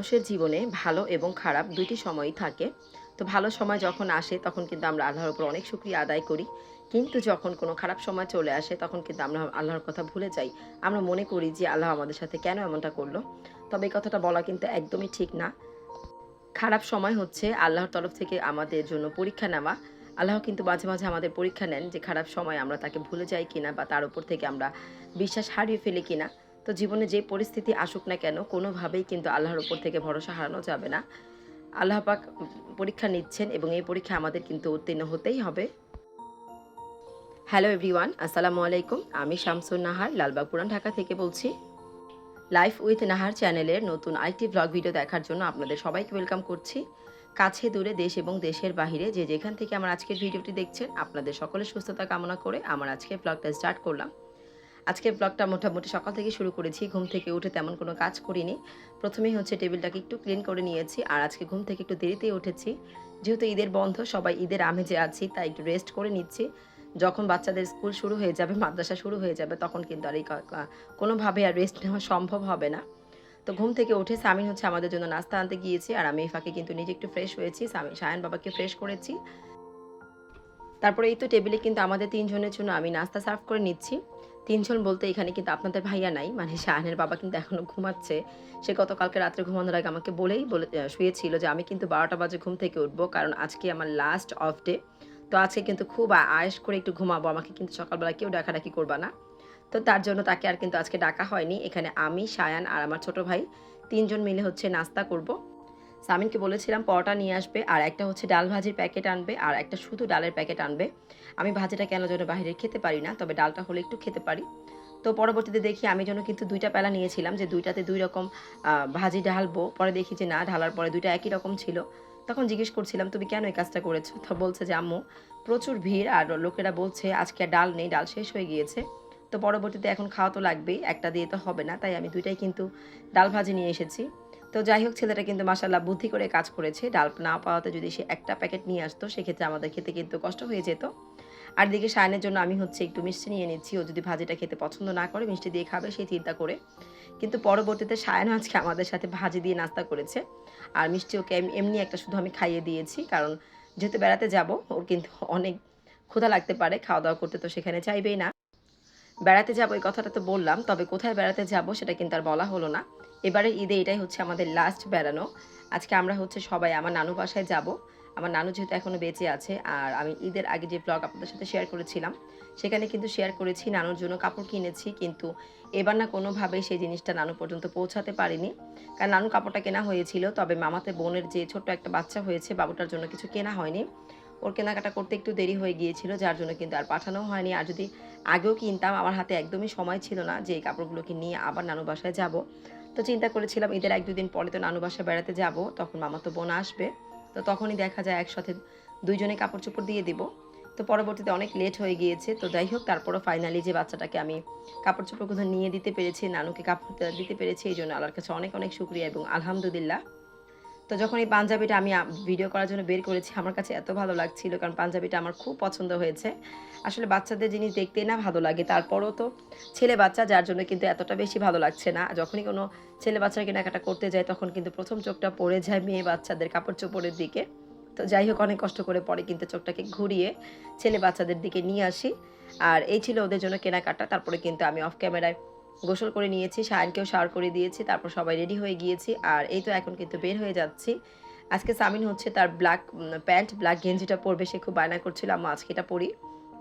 মানুষের জীবনে ভালো এবং খারাপ দুইটি সময়ই থাকে। তো ভালো সময় যখন আসে, তখন কিন্তু আমরা আল্লাহর উপর অনেক শুক্রিয়া আদায় করি। কিন্তু যখন কোনো খারাপ সময় চলে আসে, তখন কিন্তু আমরা আল্লাহর কথা ভুলে যাই। আমরা মনে করি যে আল্লাহ আমাদের সাথে কেন এমনটা করল। তবে এই কথাটা বলা কিন্তু একদমই ঠিক না। খারাপ সময় হচ্ছে আল্লাহর তরফ থেকে আমাদের জন্য পরীক্ষা নেওয়া। আল্লাহ কিন্তু মাঝে মাঝে আমাদের পরীক্ষা নেন যে খারাপ সময় আমরা তাকে ভুলে যাই কিনা বা তার উপর থেকে আমরা বিশ্বাস হারিয়ে ফেলি কিনা। তো জীবনে যে পরিস্থিতি আসুক না কেন, কোনোভাবেই কিন্তু আল্লাহর ওপর থেকে ভরসা হারানো যাবে না। আল্লাহ পাক পরীক্ষা নিচ্ছেন এবং এই পরীক্ষা আমাদের কিন্তু উত্তীর্ণ হতেই হবে। হ্যালো এভরিওয়ান আসসালামু আলাইকুম। আমি শামসুন নাহার লালবাগ পুরান ঢাকা থেকে বলছি। লাইফ উইথ নাহার চ্যানেলের নতুন আরেকটি ব্লগ ভিডিও দেখার জন্য আপনাদের সবাইকে ওয়েলকাম করছি। কাছে, দূরে, দেশ এবং দেশের বাহিরে যে যেখান থেকে আমার আজকের ভিডিওটি দেখছেন, আপনাদের সকলের সুস্থতা কামনা করে আমার আজকের ব্লগটা স্টার্ট করলাম। আজকের ব্লগটা মোটামুটি সকাল থেকে শুরু করেছি, ঘুম থেকে উঠে তেমন কোনো কাজ করিনি। প্রথমেই হচ্ছে টেবিলটাকে একটু ক্লিন করে নিয়েছি, আর আজকে ঘুম থেকে একটু দেরিতেই উঠেছি। যেহেতু ঈদের বন্ধ, সবাই ঈদের আমেজে আছি, তাই একটু রেস্ট করে নিচ্ছি। যখন বাচ্চাদের স্কুল শুরু হয়ে যাবে, মাদ্রাসা শুরু হয়ে যাবে, তখন কিন্তু আর এই কোনোভাবে আর রেস্ট নেওয়া সম্ভব হবে না। তো ঘুম থেকে উঠে সামিন হচ্ছে আমাদের জন্য নাস্তা আনতে গিয়েছি, আর আমি ফাঁকে কিন্তু নিজে একটু ফ্রেশ হয়েছি, সামি সায়ন বাবাকে ফ্রেশ করেছি। তারপরে এই তো টেবিলে কিন্তু আমাদের তিনজনের জন্য আমি নাস্তা সার্ভ করে নিচ্ছি। তিনজন বলতে এখানে কিন্তু আপনাদের ভাইয়া নাই মানে শাহানের বাবা কিন্তু এখনও ঘুমাচ্ছে। সে গতকালকে রাত্রে ঘুমানোর আগে আমাকে বলেই বলে শুয়েছিল যে আমি কিন্তু বারোটা বাজে ঘুম থেকে উঠবো, কারণ আজকে আমার লাস্ট অফ ডে তো আজকে কিন্তু খুব আ- আয়েশ করে একটু ঘুমাবো, আমাকে কিন্তু সকালবেলা কেউ ডাকাডাকি করবা না। তো তার জন্য তাকে আর কিন্তু আজকে ডাকা হয়নি। এখানে আমি সায়ান আর আমার ছোট ভাই তিনজন মিলে হচ্ছে নাস্তা করব। সামিনকে বলেছিলাম পরোটা নিয়ে আসবে, আর একটা হচ্ছে ডাল ভাজির প্যাকেট আনবে, আর একটা শুধু ডালের প্যাকেট আনবে। আমি ভাজিটা কেন যেন বাইরে খেতে পারি না, তবে ডালটা হলে একটু খেতে পারি। তো পরবর্তীতে দেখি আমি যেন কিন্তু দুইটা পেলা নিয়েছিলাম, যে দুইটাতে দুই রকম ভাজি ঢালবো, পরে দেখি যে না, ঢালার পরে দুইটা একই রকম ছিল। তখন জিজ্ঞেস করছিলাম, তুমি কেন এই কাজটা করেছ? তো বলছে যে, আম্মু, প্রচুর ভিড়, আর লোকেরা বলছে আজকে ডাল নেই, ডাল শেষ হয়ে গিয়েছে। তো পরবর্তীতে এখন খাওয়া তো লাগবেই, একটা দিয়ে তো হবে না, তাই আমি দুইটাই কিন্তু ডাল ভাজি নিয়ে এসেছি। তো যাই হোক, ছেলেটা কিন্তু মাসাল্লাহ বুদ্ধি করে কাজ করেছে। ডাল না পাওয়াতে যদি সে একটা প্যাকেট নিয়ে আসতো, সেক্ষেত্রে আমাদের খেতে কিন্তু কষ্ট হয়ে যেত। আর দিকে সায়নের জন্য আমি হচ্ছে একটু মিষ্টি নিয়ে নিচ্ছি ও যদি ভাজিটা খেতে পছন্দ না করে, মিষ্টি দিয়ে খাবে সেই চিন্তা করে। কিন্তু পরবর্তীতে সায়ন আজকে আমাদের সাথে ভাজি দিয়ে নাস্তা করেছে। আর মিষ্টি ওকে এমনি একটা শুধু আমি খাইয়ে দিয়েছি। কারণ যেহেতু বেড়াতে যাব, ওর কিন্তু অনেক ক্ষুধা লাগতে পারে খাওয়া দাওয়া করতে তো সেখানে চাইবেই না। বেড়াতে যাব, এই কথাটা তো বললাম, তবে কোথায় বেড়াতে যাব সেটা কিন্তু আর বলা হলো না। এবারে ঈদে এটাই হচ্ছে আমাদের লাস্ট বেড়ানো। আজকে আমরা হচ্ছে সবাই, আমার নানু বাসায় যাব। আমার নানু যেহেতু এখনও বেঁচে আছে, আর আমি ঈদের আগে যে ব্লগ আপনাদের সাথে শেয়ার করেছিলাম, সেখানে কিন্তু শেয়ার করেছি, নানুর জন্য কাপড় কিনেছি, কিন্তু এবার না কোনোভাবেই সেই জিনিসটা নানু পর্যন্ত পৌঁছাতে পারিনি। কারণ নানু কাপড়টা কেনা হয়েছিল, তবে মামাতে বোনের যে ছোট্ট একটা বাচ্চা হয়েছে, বাবুটার জন্য কিছু কেনা হয়নি। ওর কেনাকাটা করতে একটু দেরি হয়ে গিয়েছিল, যার জন্য কিন্তু আর পাঠানো হয়নি। আর যদি আগেও কিনতাম, আমার হাতে একদমই সময় ছিল না যে এই কাপড়গুলোকে নিয়ে আবার নানু বাসায় যাব। তো চিন্তা করেছিলাম, ঈদের এক দুদিন পরে তো নানু বাসায় বেড়াতে যাব, তখন মামা তো বোন আসবে। তো তখনই দেখা যায় একসাথে দুইজনে কাপড় চোপড় দিয়ে দিব। তো পরবর্তীতে অনেক লেট হয়ে গিয়েছে। তো যাই হোক, তারপরও ফাইনালি যে বাচ্চাটাকে আমি কাপড় চোপড়গুলো নিয়ে দিতে পেরেছি, নানুকে কাপড় দিতে পেরেছি, এই জন্য আল্লাহর কাছে অনেক অনেক শুক্রিয়া এবং আলহামদুলিল্লাহ। তো যখন এই পাঞ্জাবিটা আমি ভিডিও করার জন্য বের করেছি, আমার কাছে এত ভালো লাগছিল কারণ পাঞ্জাবিটা আমার খুব পছন্দ হয়েছে। আসলে বাচ্চাদের জিনিস দেখতেই না ভালো লাগে, তারপরও তো ছেলে বাচ্চা, যার জন্য কিন্তু এতটা বেশি ভালো লাগছে না। যখনই কোনো ছেলে বাচ্চার কেনাকাটা করতে যায়, তখন কিন্তু প্রথম চোখটা পড়ে যায় মেয়ে বাচ্চাদের কাপড় চোপড়ের দিকে। তো যাই হোক, অনেক কষ্ট করে পরে কিন্তু চোখটাকে ঘুরিয়ে ছেলে বাচ্চাদের দিকে নিয়ে আসি। আর এই ছিল ওদের জন্য কেনাকাটা, তারপরে কিন্তু আমি অফ ক্যামেরায় গোসল করে নিয়েছি সায়নকেও শাওয়ার করে দিয়েছি, তারপর সবাই রেডি হয়ে গিয়েছি। আর এই তো এখন কিন্তু বের হয়ে যাচ্ছি। আজকে সামিন হচ্ছে তার ব্ল্যাক প্যান্ট ব্ল্যাক গেঞ্জিটা পরবে, সে খুব বায়না করছিল আমি আজকে এটা পরি।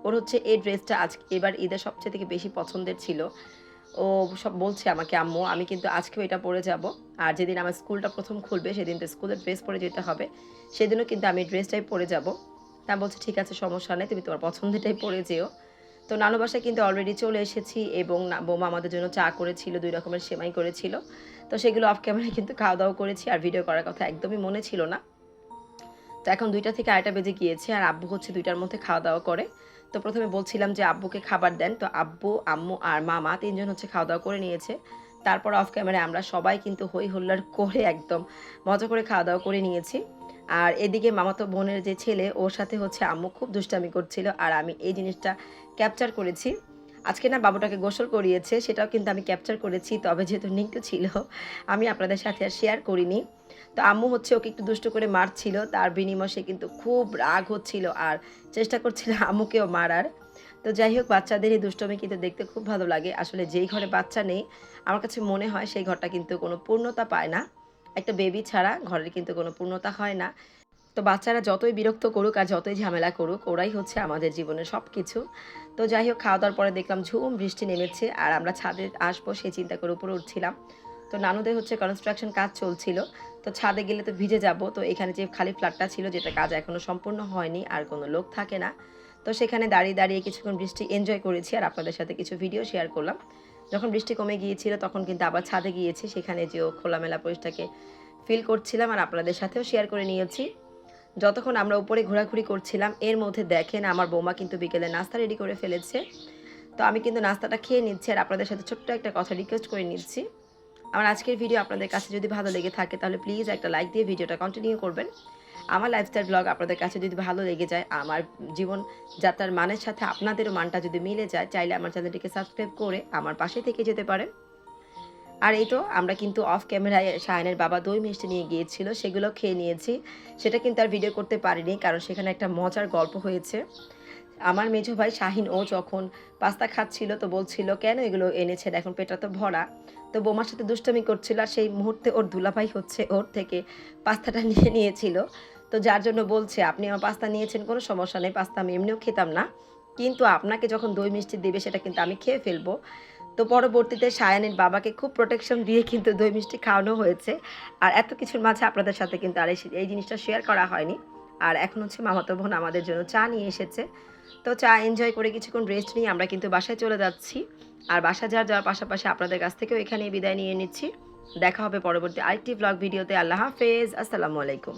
ওর হচ্ছে এই ড্রেসটা আজ, এবার ঈদের সবচেয়ে থেকে বেশি পছন্দের ছিল। ও সব বলছে আমাকে, আম্মু, আমি কিন্তু আজকেও এটা পরে যাব। আর যেদিন আমার স্কুলটা প্রথম খুলবে সেদিন তো স্কুলের ড্রেস পরে যেতে হবে। সেদিনও কিন্তু আমি ড্রেসটাই পরে যাব। তা বলছে, ঠিক আছে, সমস্যা নেই, তুমি তোমার পছন্দেরটাই পরে যেও। তো নানু বাসায় কিন্তু অলরেডি চলে এসেছি এবং বৌমা আমাদের জন্য চা করেছিল, দুই রকমের সেমাই করেছিল। তো সেগুলো অফ ক্যামেরায় কিন্তু খাওয়া দাওয়া করেছি আর ভিডিও করার কথা একদমই মনে ছিল না। তো এখন দুইটা থেকে আড়াইটা বেজে গিয়েছে আর আব্বু হচ্ছে দুইটার মধ্যে খাওয়া দাওয়া করে। তো প্রথমে বলছিলাম যে আব্বুকে খাবার দেন, তো আব্বু, আম্মু আর মামা তিনজন হচ্ছে খাওয়া দাওয়া করে নিয়েছে। তারপর অফ ক্যামেরায় আমরা সবাই কিন্তু হই হুল্লার করে একদম মজা করে খাওয়া দাওয়া করে নিয়েছি। আর এদিকে মামাতো বোনের যে ছেলে, ওর সাথে হচ্ছে আম্মু খুব দুষ্টামি করছিল আর আমি এই জিনিসটা ক্যাপচার করেছি। আজকে না বাবুটাকে গোসল করিয়েছে, সেটাও কিন্তু আমি ক্যাপচার করেছি, তবে যেহেতু নিকটু ছিল, আমি আপনাদের সাথে আর শেয়ার করিনি। তো আম্মু হচ্ছে ওকে একটু দুষ্ট করে মারছিল, তার বিনিময়ে সে কিন্তু খুব রাগ হচ্ছিল আর চেষ্টা করছিল আম্মুকেও মারার। তো যাই হোক, বাচ্চাদের এই দুষ্টমি কিন্তু দেখতে খুব ভালো লাগে। আসলে যেই ঘরে বাচ্চা নেই, আমার কাছে মনে হয় সেই ঘরটা কিন্তু কোনো পূর্ণতা পায় না। একটা বেবি ছাড়া ঘরের কিন্তু কোনো পূর্ণতা হয় না। তো বাচ্চারা যতই বিরক্ত করুক আর যতই ঝামেলা করুক, ওরাই হচ্ছে আমাদের জীবনের সব কিছু তো যাই হোক, খাওয়া দাওয়ার পরে দেখলাম ঝুম, বৃষ্টি নেমেছে আর আমরা ছাদে আসব সেই চিন্তা করে উপরে উঠছিলাম। তো নানুদের হচ্ছে কনস্ট্রাকশন কাজ চলছিল। তো ছাদে গেলে তো ভিজে যাব। তো এখানে যে খালি ফ্ল্যাটটা ছিল, যেটা কাজ এখনও সম্পূর্ণ হয়নি আর কোনো লোক থাকে না। তো সেখানে দাঁড়িয়ে দাঁড়িয়ে কিছুক্ষণ বৃষ্টি এনজয় করেছি আর আপনাদের সাথে কিছু ভিডিও শেয়ার করলাম। যখন বৃষ্টি কমে গিয়েছিল, তখন কিন্তু আবার ছাদে গিয়েছি। সেখানে যেও খোলামেলা পরিষ্টাকে ফিল করছিলাম আর আপনাদের সাথেও শেয়ার করে নিয়েছি। যতক্ষণ আমরা উপরে ঘোরাঘুরি করছিলাম, এর মধ্যে দেখেন আমার বৌমা কিন্তু বিকেলে নাস্তা রেডি করে ফেলেছে। তো আমি কিন্তু নাস্তাটা খেয়ে নিচ্ছি আর আপনাদের সাথে ছোট্ট একটা কথা রিকোয়েস্ট করে নিচ্ছি। আমার আজকের ভিডিও আপনাদের কাছে যদি ভালো লেগে থাকে, তাহলে প্লিজ একটা লাইক দিয়ে ভিডিওটা কন্টিনিউ করবেন। আমার লাইফস্টাইল ব্লগ আপনাদের কাছে যদি ভালো লেগে যায়, আমার জীবন যাত্রার মানের সাথে আপনাদেরও মানটা যদি মিলে যায়, চাইলে আমার চ্যানেলটিকে সাবস্ক্রাইব করে আমার পাশে থেকে যেতে পারেন। আর এই তো, আমরা কিন্তু অফ ক্যামেরায় শায়নের বাবা দই মিষ্টি নিয়ে গিয়েছিল, সেগুলো খেয়ে নিয়েছি। সেটা কিন্তু আর ভিডিও করতে পারিনি, কারণ সেখানে একটা মজার গল্প হয়েছে। আমার মেজো ভাই শাহিন, ও যখন পাস্তা খাচ্ছিল তো বলছিল, কেন এগুলো এনেছেন এখন পেটটা তো ভরা। তো বোমার সাথে দুষ্টামি করছিল আর সেই মুহূর্তে ওর দুলাভাই হচ্ছে ওর থেকে পাস্তাটা নিয়ে নিয়েছিল। তো যার জন্য বলছে, আপনি আমার পাস্তা নিয়েছেন, কোনো সমস্যা নেই, পাস্তা আমি এমনিও খেতাম না। কিন্তু আপনাকে যখন দই মিষ্টি দেবে, সেটা কিন্তু আমি খেয়ে ফেলব। তো পরবর্তীতে সায়ানের বাবাকে খুব প্রোটেকশন দিয়ে কিন্তু দই মিষ্টি খাওয়ানো হয়েছে। আর এত কিছুর মাঝে আপনাদের সাথে কিন্তু আর এই জিনিসটা শেয়ার করা হয়নি। আর এখন হচ্ছে মামাতো বোন আমাদের জন্য চা নিয়ে এসেছে। তো চা এনজয় করে কিছুক্ষণ রেস্ট নিয়ে আমরা কিন্তু বাসায় চলে যাচ্ছি। আর বাসা যাওয়ার যাওয়ার পাশাপাশি আপনাদের কাছ থেকেও এখানেই বিদায় নিয়ে নিচ্ছি। দেখা হবে পরবর্তী আরেকটি ব্লগ ভিডিওতে। আল্লাহ হাফেজ। আসসালামু আলাইকুম।